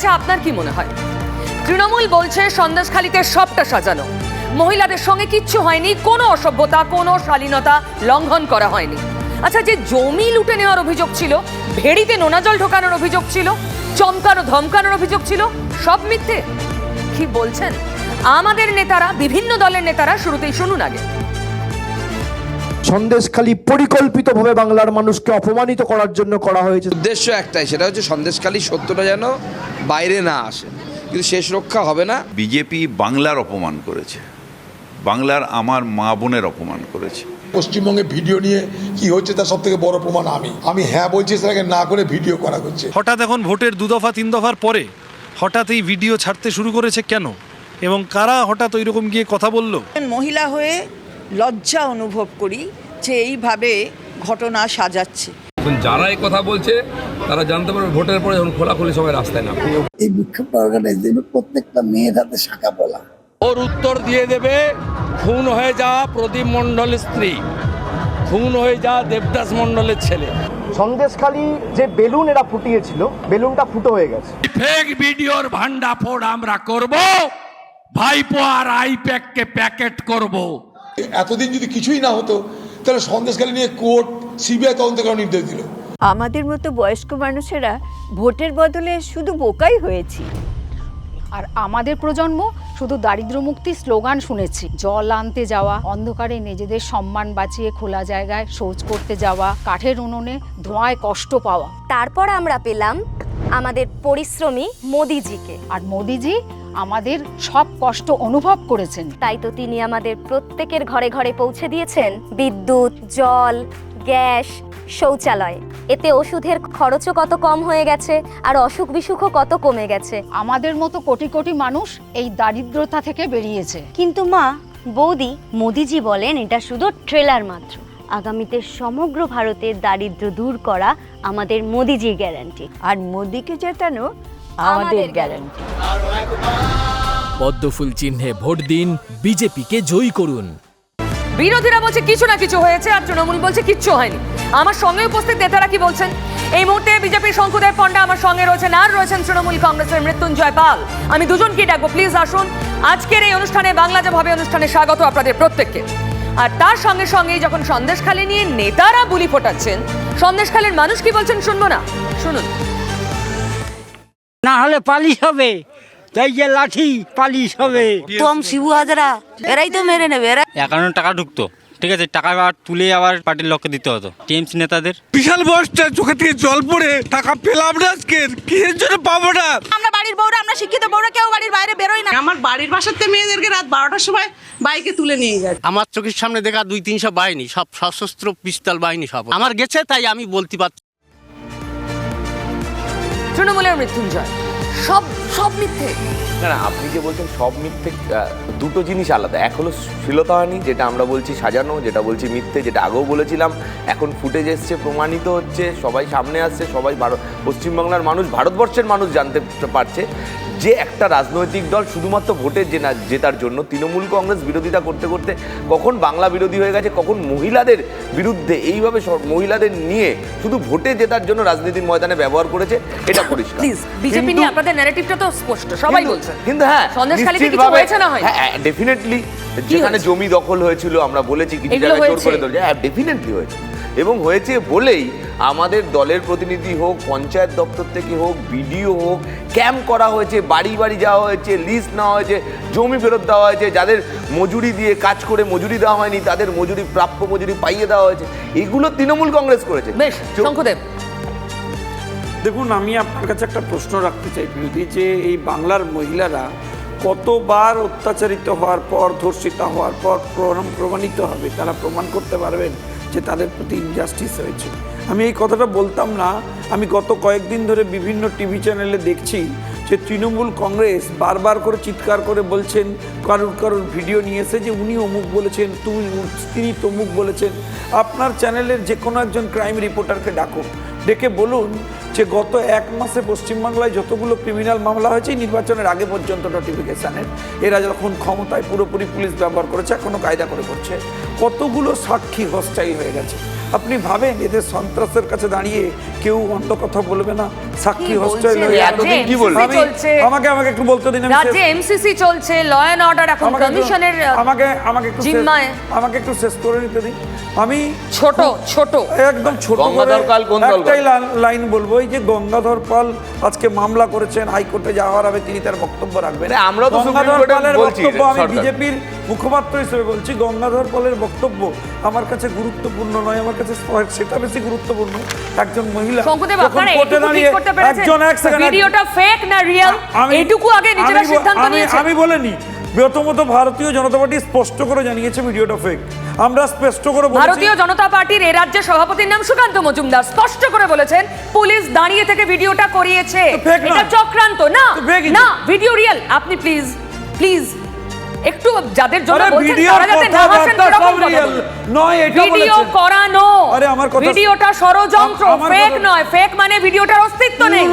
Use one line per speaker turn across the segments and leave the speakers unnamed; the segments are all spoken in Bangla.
আচ্ছা আপনার কি মনে হয়? তৃণমূল বলছে সন্দেশখালিতে সবটা সাজানো। মহিলাদের সঙ্গে কিচ্ছু হয়নি, কোনো অসভ্যতা, কোনো শালীনতা লঙ্ঘন করা হয়নি। আচ্ছা যে জমি লুটে নেওয়ার অভিযোগ ছিল, ভেড়িতে নোনা জল ঢোকানোর অভিযোগ ছিল, চমকানো, ধমকানোর অভিযোগ ছিল, সব মিথ্যে? কি বলছেন? আমাদের নেতারা, বিভিন্ন দলের নেতারা শুরুতেই শুনুন আগে।
সন্দেশখালী পরিকল্পিতভাবে বাংলার মানুষকে অপমানিত করার জন্য করা হয়েছে।
উদ্দেশ্য একটাই সেটা হচ্ছে সন্দেশখালী সত্যটা যেন বাইরে না আসে কিন্তু শেষ রক্ষা হবে না।
বিজেপি বাংলার অপমান করেছে বাংলার আমার মা বোনের অপমান করেছে।
পশ্চিমবঙ্গে ভিডিও নিয়ে কি হচ্ছে তার সব থেকে বড় প্রমাণ আমি। আমি হ্যাঁ বলছি সেটাকে না করে ভিডিও করা হচ্ছে।
হঠাৎ এখন ভোটের দু দফা তিন দফার পরে হঠাৎ এই ভিডিও ছাড়তে শুরু করেছে কেন? এবং কারা হঠাৎ ওই রকম গিয়ে কথা বলল?
মহিলা হয়ে লজ্জা অনুভব করি যে এইভাবে ঘটনা সাজাচ্ছে।
এখন যারা এই কথা বলছে তারা জানতে পারবে ভোটের পরে যখন খোলাখুলি সবাই রাস্তায় নামবে।
এই বিক্ষোভটা অর্গানাইজ দেবে প্রত্যেকটা মেয়ের হাতে শাখা বলা
ওর উত্তর দিয়ে দেবে খুন হয়ে যা প্রদীপ মণ্ডলের স্ত্রী। খুন হয়ে যা দেবদাস মণ্ডলের ছেলে।
সন্দেশখালী যে বেলুন এরা ফুটিয়েছিল বেলুনটা ফুটো হয়ে গেছে।
ফেক ভিডিওর ভান্ডাফোড় আমরা করব ভাইপো আর আইপ্যাককে প্যাকেট করব।
এতদিন যদি কিছুই না হতো তাহলে সন্দেশখালী নিয়ে কোর্ট সিবিআই তদন্ত করার নির্দেশ দিল।
আমাদের মতো বয়স্ক মানুষেরা ভোটের বদলে শুধু বোকাই হয়েছি।
আর আমাদের প্রজন্ম শুধু দারিদ্র মুক্তি স্লোগান শুনেছি জল আনতে যাওয়া অন্ধকারে নিজেদের সম্মান বাঁচিয়ে খোলা জায়গায় শৌচ করতে যাওয়া কাঠের উনুনে ধোঁয়ায় কষ্ট পাওয়া।
তারপর আমরা পেলাম আমাদের পরিশ্রমী মোদিজিকে।
আর মোদিজি আমাদের সব কষ্ট অনুভব করেছেন।
তাই তো তিনি আমাদের প্রত্যেকের ঘরে ঘরে পৌঁছে দিয়েছেন। বিদ্যুৎ জল গ্যাস শৌচালয়। এতে ওষুধের খরচও কত কম হয়ে গেছে আর অসুখ বিসুখও কত কমে গেছে।
আমাদের মতো কোটি কোটি মানুষ এই দারিদ্রতা থেকে বেরিয়েছে।
কিন্তু মা বৌদি মোদিজি বলেন এটা শুধু ট্রেলার মাত্র। আগামীতে সমগ্র ভারতের দারিদ্র দূর করা আমাদের মোদিজির গ্যারান্টি।
আর মোদিকে জেতানো আমাদের গ্যারান্টি।
পদ্মফুল চিহ্নে ভোট দিন বিজেপিকে জয়ী করুন।
বিরোধীরা বলছে কিছু না কিছু হয়েছে আর তৃণমূল বলছে কিচ্ছু হয়নি। আমার সঙ্গে উপস্থিত নেতারা কি বলছেন? এই মুহূর্তে বিজেপির শঙ্কুদেব পণ্ডা আমার সঙ্গে রয়েছেন আর রয়েছেন তৃণমূল কংগ্রেসের মৃত্যুঞ্জয় পাল। আমি দুজনকে ডাকবো প্লিজ আসুন। আজকের এই অনুষ্ঠানে বাংলা যে ভাবে অনুষ্ঠানে স্বাগত আপনাদের প্রত্যেককে। আর তার সঙ্গে সঙ্গে যখন সন্দেশখালী নিয়ে নেতারা বুলি ফোটাচ্ছেন সন্দেশখালীর মানুষ কি বলছেন শুনব না? শুনুন।
না হলে পালিশ হবে। তাই যে লাঠি পালিশ হবে।
তোম শিবু হাজারা এরাই তো মেরে নেবে এরা
একান্ন টাকা ঢুকতো। ঠিক আছে টাকা আবার তুলে আবার পার্টির লোককে দিতে হতো টিএমসি নেতাদের।
বিশাল বয়সটা চোখে থেকে জল পড়ে টাকা পেলাম না আজকে কিসের জন্য পাবো না?
আমরা আমরা শিক্ষিত বউরা কেউ বাড়ির বাইরে বেরোই না। আমার বাড়ির বাসাতে মেয়েদেরকে রাত বারোটার সময় বাইকে তুলে নিয়ে যায়।
আমার চোখের সামনে দেখা দুই তিনশো বাহিনী সব সশস্ত্র পিস্তল বাহিনী সব। আমার গেছে তাই আমি বলতে পারছি।
তৃণমূলের মৃত্যুঞ্জয়। সব সব মিথ্যে।
না না আপনি যে বলছেন সব মিথ্যে দুটো জিনিস আলাদা। এক হলো শ্লীলতাহানি যেটা আমরা বলছি সাজানো যেটা বলছি মিথ্যে যেটা আগেও বলেছিলাম। এখন ফুটেজ এসছে প্রমাণিত হচ্ছে সবাই সামনে আসছে সবাই ভারত পশ্চিমবাংলার মানুষ ভারতবর্ষের মানুষ জানতে পারছে যে একটা রাজনৈতিক দল শুধুমাত্র ভোটে জেনা জেতার জন্য তৃণমূল কংগ্রেস বিরোধিতা করতে করতে কখন বাংলা বিরোধী হয়ে গেছে কখন মহিলাদের বিরুদ্ধে এইভাবে সব- মহিলাদের নিয়ে শুধু ভোটে জেতার জন্য রাজনীতির ময়দানে ব্যবহার করেছে এটা পরিষ্কার।
বিজেপি নিয়ে আপনাদের ন্যারেটিভটা তো স্পষ্ট সবাই বলছেন
কিন্তু হ্যাঁ
সন্দেশখালীতে কিছু হয়েছে না হয়?
হ্যাঁ ডেফিনেটলি যেখানে জমি দখল হয়েছিল আমরা বলেছি কিছু জায়গায় জোর করে হ্যাঁ ডেফিনেটলি হয়েছে। এবং হয়েছে বলেই আমাদের দলের প্রতিনিধি হোক পঞ্চায়েত দপ্তর থেকে হোক বিডিও হোক ক্যাম্প করা হয়েছে বাড়ি বাড়ি যাওয়া হয়েছে লিস্ট নেওয়া হয়েছে জমি ফেরত দেওয়া হয়েছে যাদের মজুরি দিয়ে কাজ করে মজুরি দেওয়া হয়নি তাদের মজুরি প্রাপ্য মজুরি পাইয়ে দেওয়া হয়েছে। এগুলো তৃণমূল কংগ্রেস করেছে।
বেশ শঙ্কুদেব।
দেখুন, আমি আপনার কাছে একটা প্রশ্ন রাখতে চাই, বিরোধী যে এই বাংলার মহিলারা কতবার অত্যাচারিত হওয়ার পর, ধর্ষিতা হওয়ার পর প্রমাণ- প্রমাণিত হবে, তারা প্রমাণ করতে পারবেন যে তাদের প্রতি ইনজাস্টিস হয়েছে। আমি এই কথাটা বলতাম না, আমি গত কয়েকদিন ধরে বিভিন্ন টিভি চ্যানেলে দেখছি যে তৃণমূল কংগ্রেস বারবার করে চিৎকার করে বলছেন, কারুর কারুর ভিডিও নিয়ে এসে যে উনি অমুক বলেছেন তুমি তিনি তমুক বলেছেন। আপনার চ্যানেলের যে কোনো একজন ক্রাইম রিপোর্টারকে ডাকুন, ডেকে বলুন যে গত এক মাসে পশ্চিমবাংলায় যতগুলো ক্রিমিনাল মামলা হয়েছে নির্বাচনের আগে পর্যন্ত নোটিফিকেশানের এরা যখন ক্ষমতায় পুরোপুরি পুলিশ ব্যবহার করেছে এখনও কায়দা করে করছে। কতগুলো সাক্ষী হস্টাইল হয়ে গেছে। আপনি ভাবেন এদের সন্ত্রাসের কাছে দাঁড়িয়ে কেউ অন্য কথা বলবে না? সাক্ষী হোস্টেল
এতদিন কি বললেন?
আমাকে আমাকে একটু বলতে দিন আমি
রাজ্যে এমসিসি চলছে ল অ্যান্ড অর্ডার এখন
আমাকে একটু-
কমিশনের
আমাকে আমাকে একটু শেষ-
জিম্মায়।
আমাকে একটু শেষ করে নিতে দিন। আমি
ছোট ছোট।
একদম ছোট
গঙ্গাধর পাল কোন দল
একটাই লাইন বলব এই যে গঙ্গাধর পাল আজকে মামলা করেছেন হাইকোর্টে যাওয়ার আগে তিনি তার বক্তব্য রাখবেন।
মানে আমরাও তো সুপ্রিম কোর্টে বলছি
বক্তব্য আমি বিজেপির মুখপাত্র হিসেবে বলছি গঙ্গাধর পলের বক্তব্য আমার কাছে গুরুত্বপূর্ণ নয় আমার কাছে সেটা বেশি গুরুত্বপূর্ণ। একজন মহিলা একজন এক সেকেন্ড
ভিডিওটা ফেক না রিয়েল
আমি-
এইটুকু আগে নিজেরা
আমি ব-
সিদ্ধান্ত নিয়েছে
আমি বলিনি প্রথমত ভারতীয় জনতা পার্টি স্পষ্ট করে জানিয়েছে ভিডিওটা ফেক আমরা স্পষ্ট করে
ভারতীয় জনতা পার্টির এ রাজ্যের সভাপতির নাম সুকান্ত মজুমদার স্পষ্ট করে বলেছেন পুলিশ দাঁড়িয়ে থেকে ভিডিওটা করিয়েছে। এটা চক্রান্ত না না ভিডিও রিয়েল আপনি প্লিজ প্লিজ একটু যাদের জন্য বলছেন
ভিডিও
তারা যাতে না হাসেন কথা।
নয় এটা
ভিডিও করানো।
আরে আমার কথা-
ভিডিওটা ষড়যন্ত্র ফেক নয় ফেক মানে ভিডিওটার অস্তিত্ব নেই।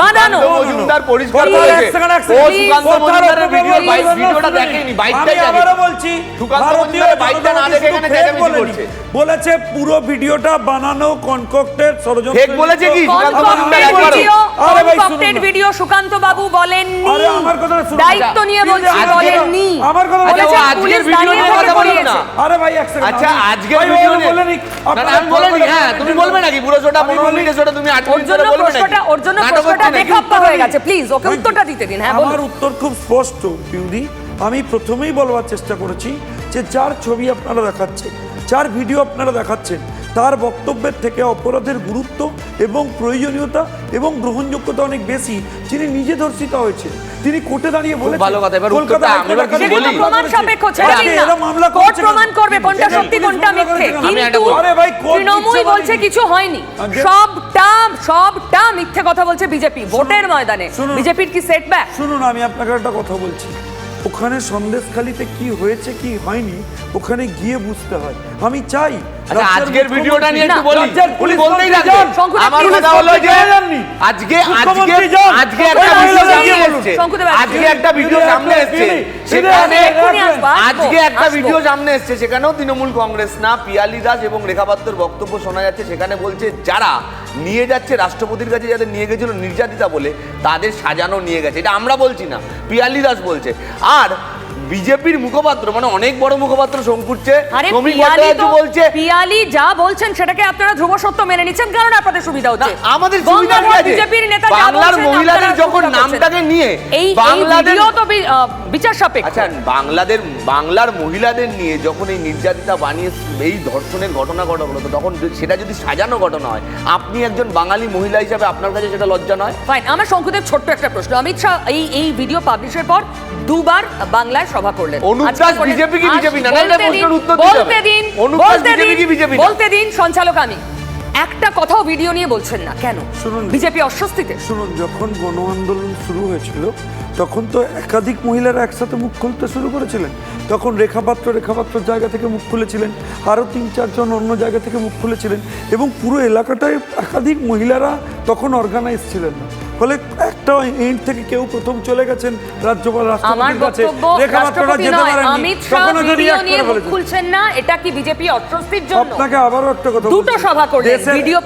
বানানো
সুকান্ত মজুমদার পরিষ্কার
Please,
বলেছে
এক সেকেন্ড, এক
ও
সেকেন্ড।
সুকান্ত মজুমদারের ভিডিও বাইক ভিডিওটা দেখেনি বাইকটাই
আমি
দেখেনি
আবারও বলছি
সুকান্ত মজুমদারের বাইকটা না দেখে এখানে
fake
চেঁচামেচি করছে।
বলেছে পুরো ভিডিওটা বানানো কনকক্টেড ষড়যন্ত্র
Fake বলেছে কি? সুকান্ত মজুমদার একবারও।
ভিডিও
আরে ভাই, শুনুন
ভিডিও সুকান্ত বাবু বলেননি।
আরে আমার কথাটা শুনুন।
দায়িত্ব নিয়ে
আচ্ছা,
বলছি বলেননি।
আমার কথা
আচ্ছা,
বলেছেন
আজকের
পুলিশ
ভিডিও নিয়ে কথা বলুন না।
আরে ভাই এক সেকেন্ড
আচ্ছা
আমি
হ্যাঁ তুমি বলবে নাকি? পুরো শোটা পনেরো মিনিটের শোটা তুমি আট মিনিট ধরে বলবে নাকি?
ওর জন্য প্রশ্নটা বেখাপ্পা হয়ে গেছে প্লিজ ওকে উত্তরটা দিতে দিন। হ্যাঁ
আমার উত্তর খুব স্পষ্ট আমি প্রথমেই বলবার চেষ্টা করেছি যে যার ছবি আপনারা দেখাচ্ছেন যার ভিডিও আপনারা দেখাচ্ছেন তার বক্তব্যের থেকে অপরাধের গুরুত্ব এবং প্রয়োজনীয়তা এবং গ্রহণযোগ্যতা অনেক বেশি। যিনি নিজে ধর্ষিত হয়েছে তিনি কোর্টে দাঁড়িয়ে বলেছেন
ভালো কথা, এবার
কলকাতা
উত্তরটা আমি কিছু বলি।
প্রমাণ। সাপেক্ষ ছেড়ে না।
এরা মামলা
কোর্ট? প্রমাণ করবে কোনটা সত্যি কোনটা মিথ্যে। কিন্তু
আরে ভাই, কোর্ট
তৃণমূল বলছে। কিছু হয়নি। সবটা সবটা মিথ্যে কথা বলছে বিজেপি। ভোটের ময়দানে।
শুনুন।
বিজেপির কি সেটব্যাক
শুনুন আমি আপনাকে একটা কথা বলছি। ওখানে সন্দেশখালিতে কি হয়েছে কি হয়নি ওখানে গিয়ে বুঝতে হয়। আমি চাই
আচ্ছা আজকের ভিডিওটা নিয়ে একটু বলি। উনি
পুলিশ
বলতেই থাকবেন আমার কথা হলো যে আজকে আজকে আজকে একটা ভিডিও সামনে এসছে। আজকে একটা ভিডিও সামনে এসছে। সেখানে আজকে একটা ভিডিও সামনে এসছে। সেখানেও তৃণমূল কংগ্রেস না পিয়ালি দাস এবং রেখাপাত্রর বক্তব্য শোনা যাচ্ছে। সেখানে বলছে যারা নিয়ে যাচ্ছে রাষ্ট্রপতির কাছে যাদের নিয়ে গেছিল নির্যাতিতা বলে, তাদের সাজানো নিয়ে গেছে। এটা আমরা বলছি না পিয়ালি দাস বলছে। আর বিজেপির মুখপাত্র মানে অনেক বড় মুখপাত্র শঙ্কুরছে। শ্রমিক ভট্টাচার্য বলছে
পিয়ালি যা বলছেন সেটাকে আপনারা ধ্রুব সত্য মেনে নিচ্ছেন কারণ আপনাদের সুবিধা হচ্ছে?
আমাদের সুবিধা?
বিজেপির নেতা
বাংলার মহিলাদের যখন নামটাকে নিয়ে
এই
বাংলাদেশ-
তো বিচার সাপেক্ষ।
আচ্ছা বাংলাদের বাংলার মহিলাদের নিয়ে যখন এই নির্যাতিতা বানিয়ে এই ধর্ষণের ঘটনা ঘটা হলো তখন সেটা যদি সাজানো ঘটনা হয় আপনি একজন বাঙালি মহিলা হিসাবে আপনার কাছে সেটা লজ্জা নয়?
ফাইন আমার শঙ্কুদেব ছোট্ট একটা প্রশ্ন। অমিত শাহ এই এই ভিডিও পাবলিশের পর দুবার বাংলায় সভা করলেন।
অনুপ
আজকে
দাস
করে-
BJP কি BJP না? না, প্রশ্নের উত্তর
বলতে দিন
অনুপ দাস
বলতে
BJP
দিন
কি না?
বলতে দিন সঞ্চালক আমি। একটা কথাও ভিডিও নিয়ে বলছেন না কেন?
শুনুন।
বিজেপি অস্বস্তিতে?
শুনুন যখন গণ আন্দোলন শুরু হয়েছিল তখন তো একাধিক মহিলারা একসাথে মুখ খুলতে শুরু করেছিলেন। তখন রেখাপাত্র রেখাপাত্র জায়গা থেকে মুখ খুলেছিলেন। আরও তিন চারজন অন্য জায়গা থেকে মুখ খুলেছিলেন। এবং পুরো এলাকাটায় একাধিক মহিলারা তখন অর্গানাইজ ছিলেন না। ফলে একটা এন্ড থেকে কেউ প্রথম চলে গেছেন রাজ্যপাল রাষ্ট্রপতির কাছে যেতে পারেননি তখন ওদের করে ফেলেছেন।
খুলছেন না এটা কি বিজেপি জন্য?
আপনাকে আবারও একটা কথা
দুটো সভা করলেন, ভিডিও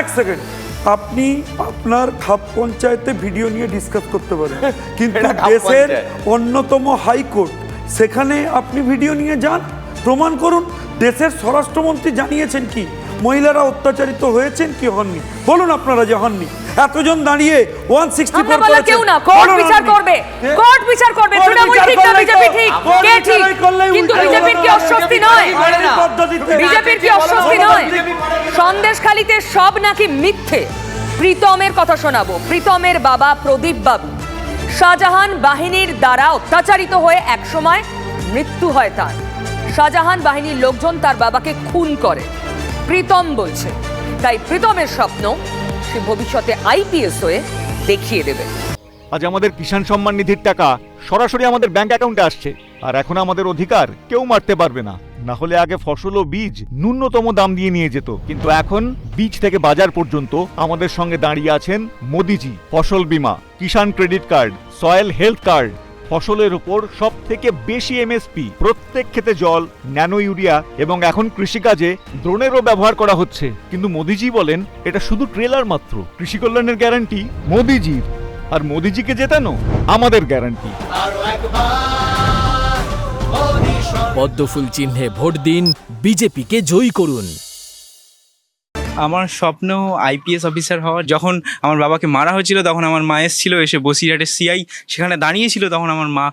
এক সেকেন্ড আপনি আপনার খাপ পঞ্চায়েতে ভিডিও নিয়ে ডিসকাস করতে পারেন। কিন্তু দেশের অন্যতম হাইকোর্ট সেখানে আপনি ভিডিও নিয়ে যান। প্রমাণ করুন দেশের স্বরাষ্ট্রমন্ত্রী জানিয়েছেন কি? মহিলারা অত্যাচারিত হয়েছেন কি হননি? বলুন আপনারা যে হননি। এতজন দাঁড়িয়ে ওয়ান সিক্সটি
আমরা কেউ না কোর্ট বিচার করবে কোর্ট বিচার করবে তৃণমূল ঠিক না বিজেপি ঠিক কে ঠিক? কিন্তু বিজেপির কি অস্বস্তি নয়? বিজেপির কি অস্বস্তি নয়? সন্দেশখালিতে সব নাকি মিথ্যে। প্রীতমের কথা শোনাবো। প্রীতমের বাবা প্রদীপ বাবু। শাহজাহান বাহিনীর দ্বারা অত্যাচারিত হয়ে একসময় মৃত্যু হয় তার। শাহজাহান বাহিনীর লোকজন তার বাবাকে খুন করে। প্রীতম বলছে তাই প্রীতমের স্বপ্ন সে ভবিষ্যতে আইপিএস হয়ে দেখিয়ে দেবে।
আজ আমাদের কিষাণ সম্মান নিধির টাকা সরাসরি আমাদের ব্যাংক অ্যাকাউন্টে আসছে। আর এখন আমাদের অধিকার কেউ মারতে পারবে না। না হলে আগে ফসল ও বীজ ন্যূনতম দাম দিয়ে নিয়ে যেত। কিন্তু এখন বীজ থেকে বাজার পর্যন্ত আমাদের সঙ্গে দাঁড়িয়ে আছেন মোদিজি। ফসল বীমা, Kisan credit card, soil health card ফসলের উপর সব থেকে বেশি এমএসপি প্রত্যেক ক্ষেতে জল, ন্যানো ইউরিয়া এবং এখন কৃষিকাজে ড্রোনেরও ব্যবহার করা হচ্ছে। কিন্তু মোদিজি বলেন, এটা শুধু ট্রেলার মাত্র। কৃষি কল্যাণের গ্যারান্টি মোদিজির। আর মোদিজিকে জেতানো আমাদের গ্যারান্টি।
পদ্মফুল চিহ্নে ভোট দিন, বিজেপিকে জয়ী করুন।
আমার স্বপ্ন আইপিএস অফিসার হওয়ার যখন আমার বাবাকে মারা হয়েছিল, তখন আমার মা এসেছিল, এসে বসিরহাটের সিআই সেখানে দাঁড়িয়েছিল, তখন আমার মা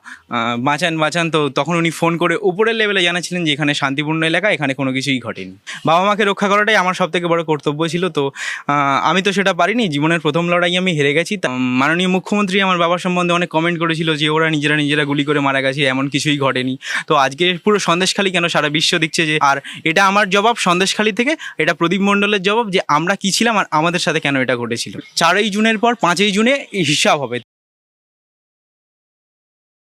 বাঁচান বাঁচান, তো তখন উনি ফোন করে উপরের লেভেলে জানাচ্ছিলেন যে এখানে শান্তিপূর্ণ এলাকা, এখানে কোনো কিছুই ঘটেনি। বাবা মাকে রক্ষা করাটাই আমার সব থেকে বড় কর্তব্য ছিল, তো আমি তো সেটা পারিনি, জীবনের প্রথম লড়াই আমি হেরে গেছি। মাননীয় মুখ্যমন্ত্রী আমার বাবার সম্বন্ধে অনেক কমেন্ট করেছিল যে ওরা নিজেরা নিজেরা গুলি করে মারা গেছে, এমন কিছুই ঘটেনি। তো আজকে পুরো সন্দেশখালী কেন সারা বিশ্ব দেখছে যে, আর এটা আমার জবাব সন্দেশখালী থেকে, এটা প্রদীপ মণ্ডলের জবাব যে আমরা কি ছিলাম আর আমাদের সাথে কেন এটা ঘটেছিল? চারই জুনের পর পাঁচই জুনে হিসাব হবে।